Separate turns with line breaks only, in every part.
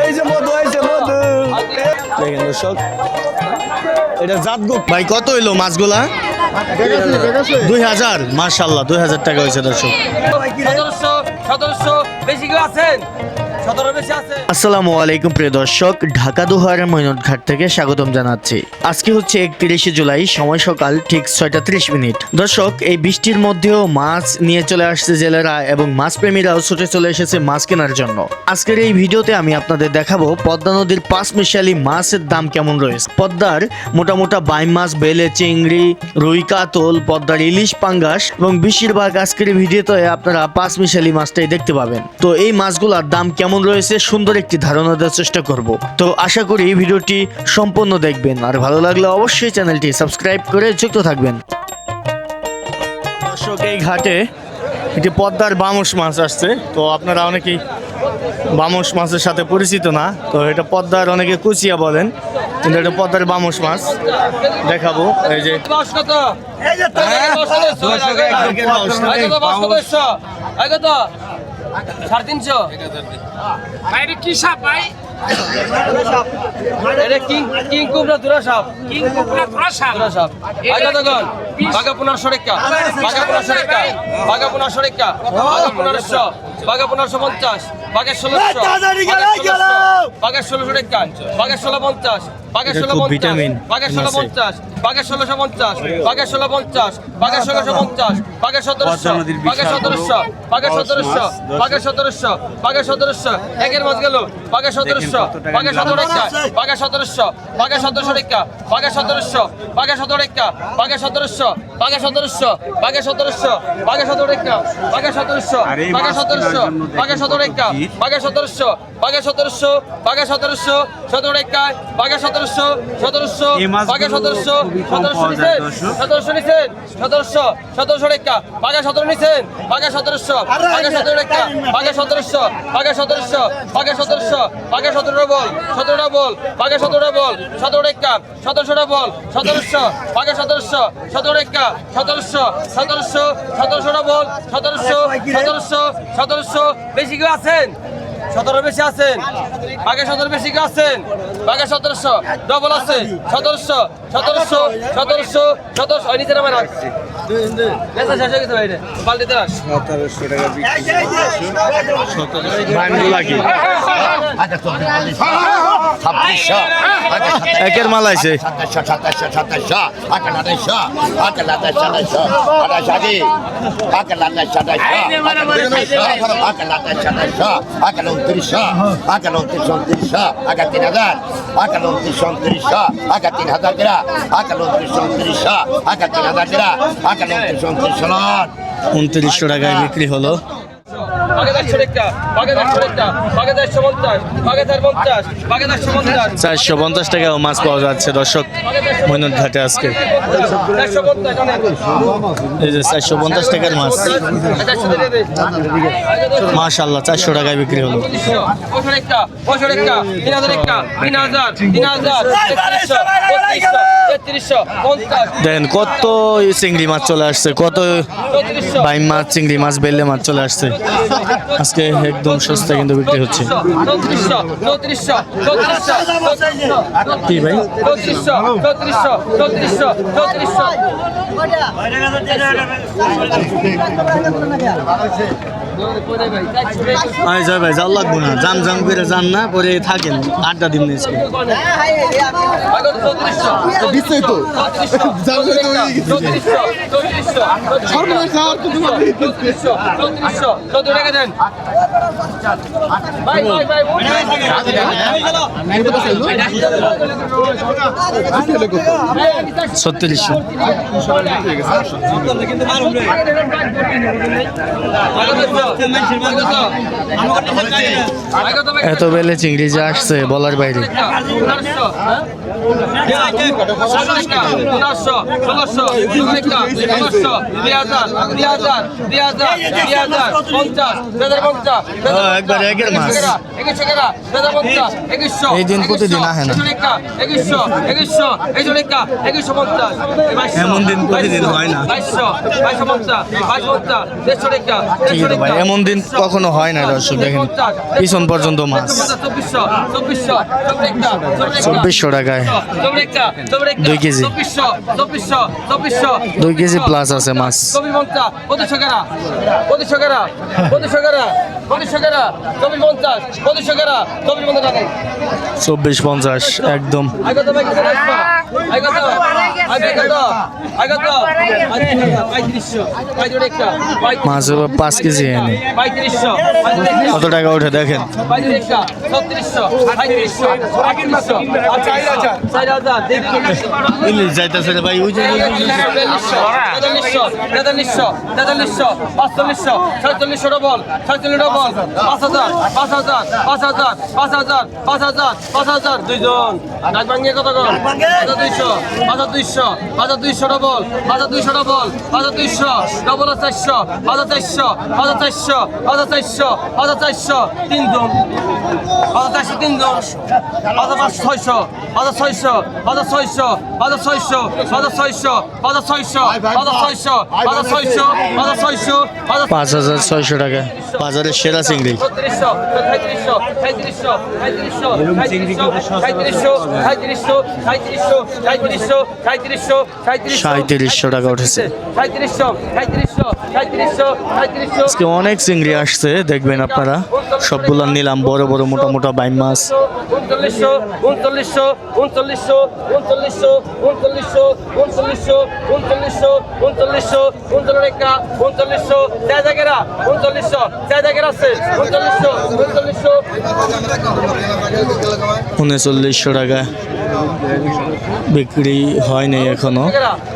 এই যে মধু এই যে মধু। দেখেন দর্শক এটা জাত ভাই কত হইল মাছগুলা? দুই হাজার? মার্শাল্লাহ দুই হাজার টাকা হয়েছে দর্শক।
সদস্য সদস্য বেশি কেউ আছেন?
আসসালামু আলাইকুম প্রিয় দর্শক, ঢাকা মৈনটঘাট থেকে স্বাগতম জানাচ্ছি। আজকে হচ্ছে একত্রিশে জুলাই, সময় সকাল ঠিক ছয়টা ত্রিশ মিনিট। দর্শক, এই বৃষ্টির মধ্যেও মাছ নিয়ে চলে আসছে জেলেরা এবং মাছ ছুটে চলে এসেছে মাছ কেনার জন্য। আজকের এই ভিডিওতে আমি আপনাদের দেখাবো পদ্মা নদীর পাঁচ মিশালি মাছের দাম কেমন রয়েছে। পদ্মার মোটা মোটা মাছ, বেলে, চিংড়ি, রুই কাতল, পদ্মার ইলিশ, পাঙ্গাস এবং বেশিরভাগ আজকের ভিডিওতে আপনারা পাঁচ মিশালি মাছটাই দেখতে পাবেন। তো এই মাছগুলোর দাম কেমন রয়েছে সুন্দর একটি ধারণা দেওয়ার চেষ্টা করব। তো আশা করি এই ভিডিওটি সম্পূর্ণ দেখবেন। আর ভালো লাগলে অবশ্যই চ্যানেলটি সাবস্ক্রাইব করে যুক্ত থাকবেন। দর্শক এই ঘাটে একটি পদ্মার বামস মাছ আসছে। তো আপনারা অনেকেই বামস মাছের সাথে পরিচিত না। তো এটা পদ্মার অনেকে কুচিয়া বলেন। কিন্তু এটা পদ্মার বামস মাছ। দেখাবো। এই যে
বাস কত সাড়ে তিনশো?
বাইরে কি সাপ ভাই?
এটা কিং কিং কুবরা দুরা সাপ।
কিং কুকুরা ধরা সাপ।
দুরা সাপ। আগে তো বাঘা পনেরোশো রেখা বাঘা পনেরোশো বাঘা পনেরোশো পঞ্চাশ বাঘের ষোলোশো বাঘের ষোলোশো রেখা বাঘের ষোলো পঞ্চাশ বাঘের ষোলো পঞ্চাশ বাঘের ষোলো পঞ্চাশ বাঘের ষোলোশো পঞ্চাশ বাঘের ষোলো পঞ্চাশ বাঘের ষোলোশো পঞ্চাশ বাঘের সতেরোশো বাঘের সতেরোশো বাঘের সতেরোশো বাঘের সতেরোশো বাঘের সতেরোশো একের মাছ গেল বাঘের সতেরোশো বাঘের সতেরো রেখা বাঘের সতেরোশো বাঘের সতেরোশো রেখা বাঘের সতেরোশো বাঘের সতেরো রেখা বাঘের সতেরোশো বাঘের সতেরোশো বাঘের সতেরোশো বাঘের সতেরো রেখা বাঘের সতেরোশো বাঘের সতেরোশো বাঘের সতেরো রেখা বাঘের সতেরোশো বাঘের সতেরোশো বাঘের সতেরোশো সতেরো রেখা বাঘের সতেরোশো সতেরোশো সতেরোশো সতেরোশো নিছেন সতেরোশো নিছেন সতেরোশো সতেরোশো রেখা বাঘের সতেরো নিছেন বাঘের সতেরোশো বাঘের সতেরো রেখা বাঘের সতেরোশো বাঘের সতেরোশো বাঘের সতেরোশো বাঘের সতেরো বল সতেরোটা বল বাঘের সতেরো বল সতেরো রেখা সতেরোশোটা বল সতেরোশো বাঘের সতেরোশো সতেরো সতেরোশো সতেরোশো সতেরোশোটা বল সতেরোশো সতেরোশো সতেরোশো বেশি কেউ আছেন সতেরো বেশি আছেন বাঘে সতেরো বেশি কেউ আছেন বাঘে সতেরোশো ডবল আছে সতেরোশো সতেরোশো সতেরোশো সতেরোশো ওই নিচে নামে রাখছি হয়ে গেছে
ছাব্বিশশো।
একের মাল আছে
সাতাশশো সাতাশশো সাতাশশো। আঠাশশো আঠাশ সাতাশশো আঠাশ আগে আটান্ন আঠাশ সাতাশশো আটান্ন আঠাশ সাতাশশো আটান্ন উনত্রিশশো উনত্রিশ তিন হাজার আটান্ন উনত্রিশ উনত্রিশশো। আগা তিন হাজার উনত্রিশ উনত্রিশশো আগা তিন হাজার উনত্রিশ
উনত্রিশশো টাকায় বিক্রি হলো।
চারশো পঞ্চাশ
টাকাও মাছ পাওয়া যাচ্ছে দর্শক মৈনট ঘাটে আজকে। এই যে চারশো পঞ্চাশ টাকার মাছ। মাশাল্লাহ চারশো টাকায় বিক্রি হলো। দেখেন কত চিংড়ি মাছ চলে আসছে কত বাইম মাছ চিংড়ি মাছ বেলে মাছ চলে আসছে। আজকে একদম সস্তা কিন্তু বিক্রি হচ্ছে। কি ভাই?
চৌত্রিশশো।
আয় জয় ভাই যাও লাগবো না। জাম জাম করে যান না পরে থাকেন। আড্ডা দিন না আজকে।
চৌত্রিশশো
তো
চৌত্রিশশো চৌত্রিশশো
এত বেলে চিংড়ি যে আসছে বলার বাইরে। এমন দিন প্রতিদিন হয় না এমন দিন কখনো হয় না দর্শক দেখেন পিছন পর্যন্ত মাছ
চব্বিশশো
টাকা দুই কেজি। দুই কেজি প্লাস আছে মাছ।
চব্বিশ পঞ্চাশ,
একদম। মাছ পাঁচ কেজি এনে। কত টাকা উঠে দেখেন?
আচ্ছা, ছত্রিশশো
ইলিশ যাইতেছে ভাই ওই যে
তেতাল্লিশশো তেতাল্লিশশো পাঁচচল্লিশশো ছয়চল্লিশশো ডবল ছয়চল্লিশ ডবল পাঁচ হাজার পাঁচ হাজার পাঁচ হাজার পাঁচ হাজার পাঁচ হাজার পাঁচ হাজার দুইজন। নাচ ভাঙিয়ে কত কর? হাজার দুইশো হাজার দুইশো হাজার দুইশো ডবল হাজার দুইশো ডবল হাজার দুইশো ডবল চারশো হাজার চারশো হাজার চারশো হাজার চারশো হাজার চারশো তিনজন। হাজার চারশো তিনজন হাজার পাঁচ ছয়শো হাজার ছয়শো হাজার ছয়শো হাজার ছয়শো হাজার ছয়শো হাজার ছয়শো হাজার ছয়শো হাজার ছয়শো হাজার ছয়শো
পাঁচ হাজার ছয়শো টাকা বাজারের সেরা চিংড়ি
সাঁত্রিশশো
টাকা উঠেছে আজকে অনেক চিংড়ি আসছে দেখবেন আপনারা সবগুলো নিলাম বড় বড় মোটা মোটা বাইম মাছ
উনচল্লিশশো উনচল্লিশশো উনচল্লিশশো উনচল্লিশশো উনচল্লিশশো উনচল্লিশশো উনচল্লিশশো উনচল্লিশশো উনচল্লিশ রেখা উনচল্লিশশো চার জায়গারা উনচল্লিশশো চার জায়গার আছে উনচল্লিশশো উনচল্লিশশো
উনচল্লিশশো টাকা বিক্রি হয়নি
এখনও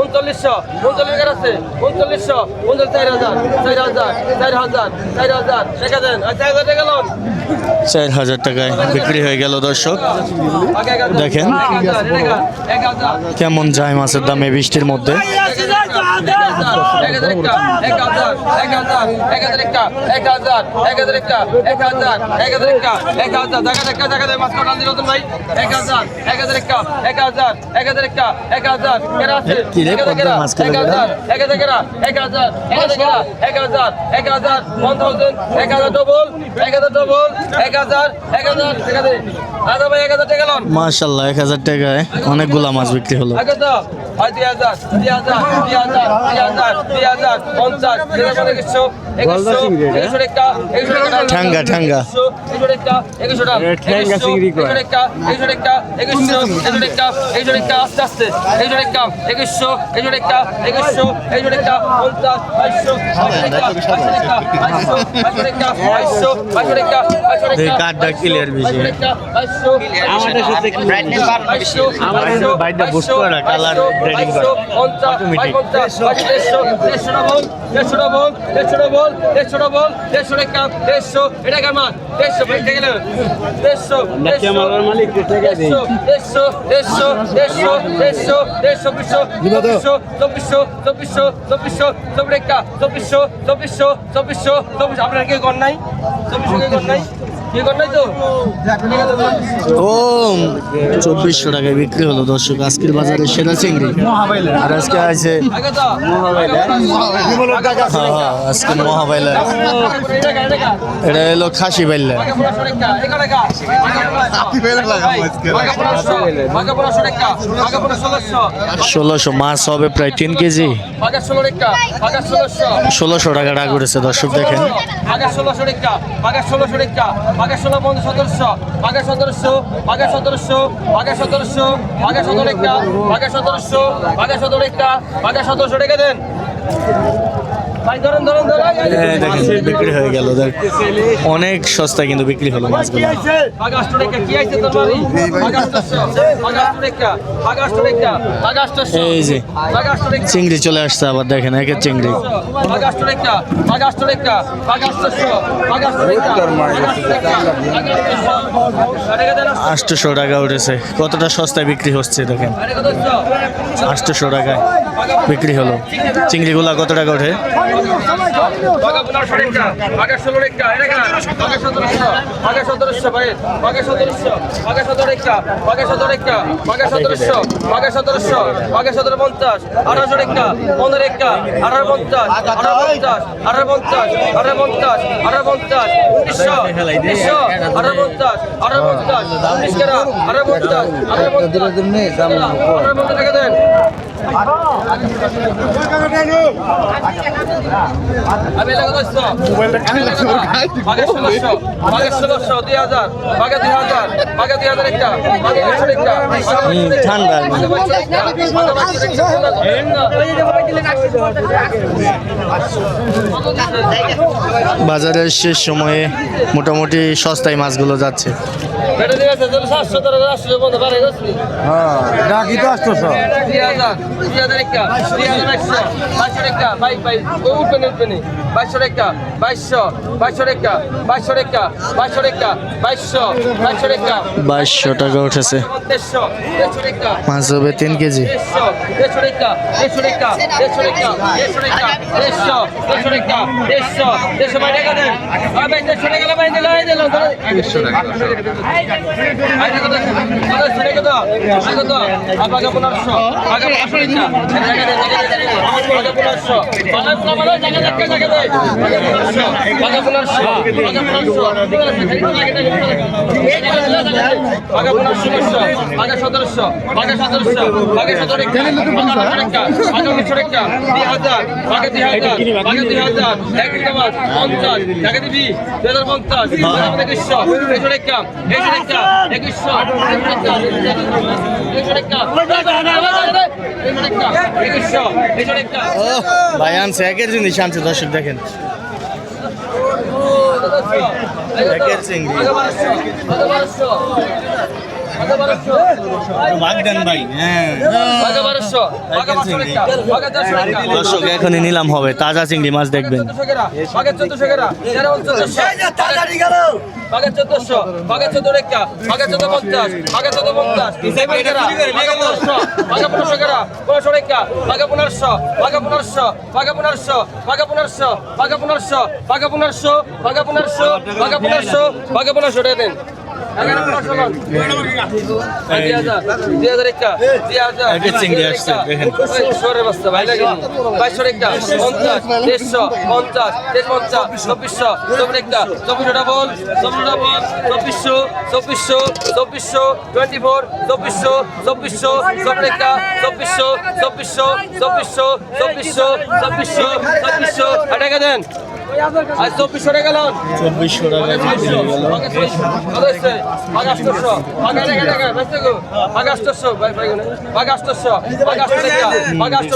উনচল্লিশশো উনচল্লিশ আছে উনচল্লিশশো উনচল্লিশ চার হাজার চার হাজার চার হাজার চার হাজার দেখা দেন চার হাজার
চার হাজার টাকায় বিক্রি হয়ে গেল দর্শক দেখেন কেমন যায় মাছের দাম এই বৃষ্টির মধ্যে এক হাজার এক হাজার এক মাশাল্লাহ এক হাজার টাকায় অনেকগুলা মাছ বিক্রি হলো। ঠাঙ্গা ঠাঙ্গা
একুশশো পঞ্চাশ কাঠটা ক্লিয়ার বেশি আমাদের বল দেড়শোটা বল দেড়শোটা বল দেড়শোটা কাপ দেড়শো এটা কার মাল দেড়শো ভাই দেখে নেবেন দেড়শো দেড়শো দেড়শো দেড়শো
দেড়শো দেড়শো দেড়শো বিশো চব্বিশশো চব্বিশশো চব্বিশশো চব্বিশশো চব্বিশ চব্বিশশো চব্বিশশো চব্বিশশো চব্বিশ
আপনার কি গণ নাই চব্বিশশো কি গণ নাই কি গণ নাই তো?
ও চব্বিশশো টাকায় বিক্রি হলো দর্শক আজকের বাজারে সেরা চিংড়ি। আর আজকে আছে হ্যাঁ, হ্যাঁ, আজকে মহাবাইলা এটা হলো খাসি বাইল্লা ষোলোশো মাছ হবে প্রায় তিন কেজি। ষোলোশো টাকা টাকা করেছে দর্শক দেখেন।
ষোলোশো টিকা আগে ষোলোশো টিকা বাঘের ষোলো বন্ধু সদস্য, বাঘের সদস্য বাঘের সদস্য বাঘের সদস্য, বাঘের সদর একটা বাঘের সদস্য, বাঘের সদর একটা বাঘের সদস্য ডেকে দেন।
মাছের বিক্রি হয়ে গেল অনেক সস্তা কিন্তু বিক্রি হলো মাছগুলো এই যে চিংড়ি চলে আসছে আবার দেখেন একের চিংড়ি আটশোশো টাকা উঠেছে কতটা সস্তায় বিক্রি হচ্ছে দেখেন আটশোশো টাকায় বিক্রি হলো চিংড়িগুলা কত টাকা ওঠে
আঠারোশো একটা পনেরো একটা আঠারো পঞ্চাশ আঠারো পঞ্চাশ আঠারো পঞ্চাশ আঠারো পঞ্চাশ আঠারো পঞ্চাশ উনিশশো উনিশশো আঠারো পঞ্চাশ আঠারো পঞ্চাশ উনিশ আরও পঞ্চাশ আরও পঞ্চাশ আঠারো পঞ্চাশ টাকা দেয়
বাজারের শেষ সময়ে মোটামুটি সস্তায় মাছগুলো যাচ্ছে।
হ্যাঁ
ডাকি তো আসতো
দুই হাজার একটা দুই হাজার একশো বাইশশো একটা বাইশ বাইশ ও উঠবে না উঠবে না। বাইশশো একটা বাইশশো বাইশশো একটা বাইশশো একটা বাইশশো একটা বাইশশো বাইশশো একটা।
বাইশশো টাকা উঠেছে।
একটা।
হবে তিন কেজি।
দেড়শো দেড়শো দেড়শো রেখা দেড়শো রেখা দেড়শো রেখা দেড়শো দেড়শো টাকা দেন টাকা। ভাই দিল দিল টাকা আগে আগে আগে পনেরোশো আগে একুশশো ও
ভাই আনছে একের জিনিস আনছে দর্শক দেখেন। একের চিংড়ি। হ্যাঁ এখনই নিলাম হবে তাজা চিংড়ি মাছ দেখবেন
পঞ্চাশ বাঘের চোদ্দ পঞ্চাশ বাঘে পনেরোশো বাঘে পনেরোশো কেরা পনেরোশো রেখা বাঘে পনেরোশো বাঘে পনেরোশো বাঘে পনেরোশো বাঘে পনেরোশো বাঘে পনেরোশো বাঘে পনেরোশো বাঘে পনেরোশো বাঘে পনেরোশো বাঘে পনেরোশো টাকা দেন এগারো পনেরোশো লন। দুই হাজার দুই হাজার একটা দুই হাজার
একটা চিংড়ি আসছে, দেখেন।
সরে বসতে ভাই লাগে বাইশশো একটা পঞ্চাশ দেড়শো পঞ্চাশ দেড় পঞ্চাশ চব্বিশশো চব্বিশ একটা চব্বিশশো ডাবল চব্বিশ ডাবল চব্বিশশো চব্বিশশো চব্বিশশো টোয়েন্টি ফোর চব্বিশশো চব্বিশশো চব্বিশ একটা চব্বিশশো চব্বিশশো চব্বিশশো চব্বিশশো চব্বিশশো চব্বিশশো টাকা দেন চব্বিশশো টাকা লোন
চব্বিশশো গেল।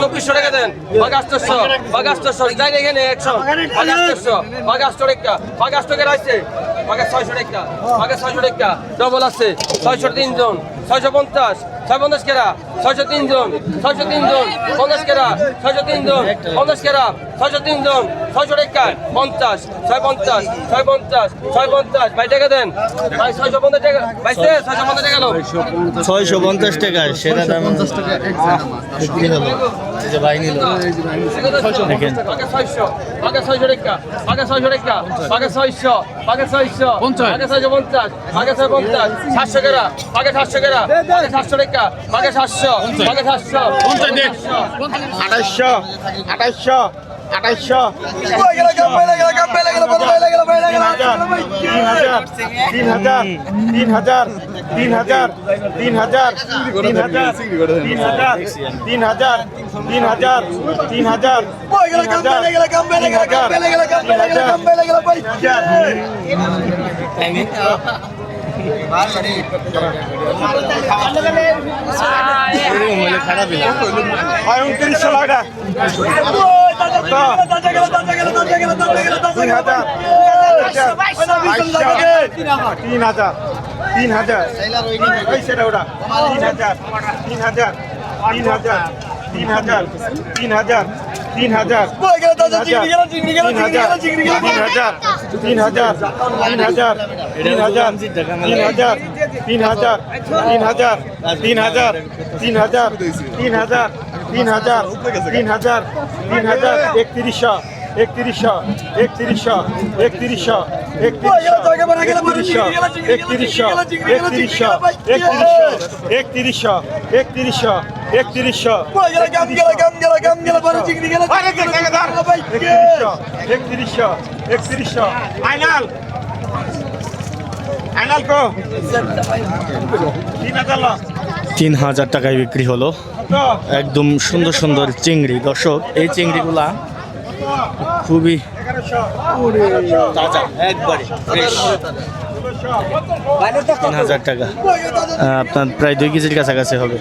চব্বিশশো টাকা দেন। বাগাস্টশো বাগাস্টশো যাই এখানে একশো। বাগাস্টশো বাগাস্টো রেখা বাগাস্টকে রাখছে বাগা ছয়শো টাকা। বাগা ছয়শো টাকা। ডবল আছে। ছয়শো তিনজন। ছয়শো পঞ্চাশ। ছয় পঞ্চাশ কেরা? ছয়শো তিনজন ছয়শো তিনজন পঞ্চাশ কেরা? ছয়শো তিনজন পঞ্চাশ কেরা? ছয়শো তিনজন ছয়শো টাকা পঞ্চাশ। ছয় পঞ্চাশ। ছয় পঞ্চাশ। ছয় পঞ্চাশ। ভাই টাকা দেন। ভাই ছয়শো পঞ্চাশ টাকা। ভাই ছয়শো পঞ্চাশ টাকা
ছয়শো পঞ্চাশ টাকা সেটা দাম বিক্রি হলো। ভাই নিল। দেখেন।
আগে ছয়শো। আগে ছয়শো টাকা আগে ছয়শো টাকা আগে ছয়শো। আগে ছয়শো। আগে ছয়শো পঞ্চাশ। আগে ছয় পঞ্চাশ। সাতশো কেরা? আগে সাতশো কেরা? আগে সাতশো টাকা আগে সাতশো আগে সাতশো
আঠাইশশো আঠাইশশো আঠাইশশো তিন হাজার তিন হাজার তিন হাজার তিন হাজার তিন হাজার তিন হাজার তিন হাজার তিন হাজার তিন হাজার তিন হাজার উনত্রিশশো টাকা তিন হাজার তিন হাজার সেটা ওটা তিন হাজার তিন হাজার তিন হাজার তিন হাজার তিন হাজার তিন হাজার তিন হাজার তিন হাজার তিন হাজার তিন হাজার তিন হাজার তিন হাজার তিন হাজার তিন হাজার তিন হাজার তিন হাজার তিন হাজার তিন হাজার তিন হাজার তিন হাজার একত্রিশশো একত্রিশশো একত্রিশশো একত্রিশশো একত্রিশশো একত্রিশশো একত্রিশশো একত্রিশশো একত্রিশশো একত্রিশশো একত্রিশশো একত্রিশশো আইনাল আইনাল কো তিন হাজার
তিন হাজার টাকায় বিক্রি হলো একদম সুন্দর সুন্দর চিংড়ি দর্শক এই চিংড়িগুলা খুবই তিন হাজার টাকা। আপনার প্রায় দুই কেজির কাছাকাছি হবে।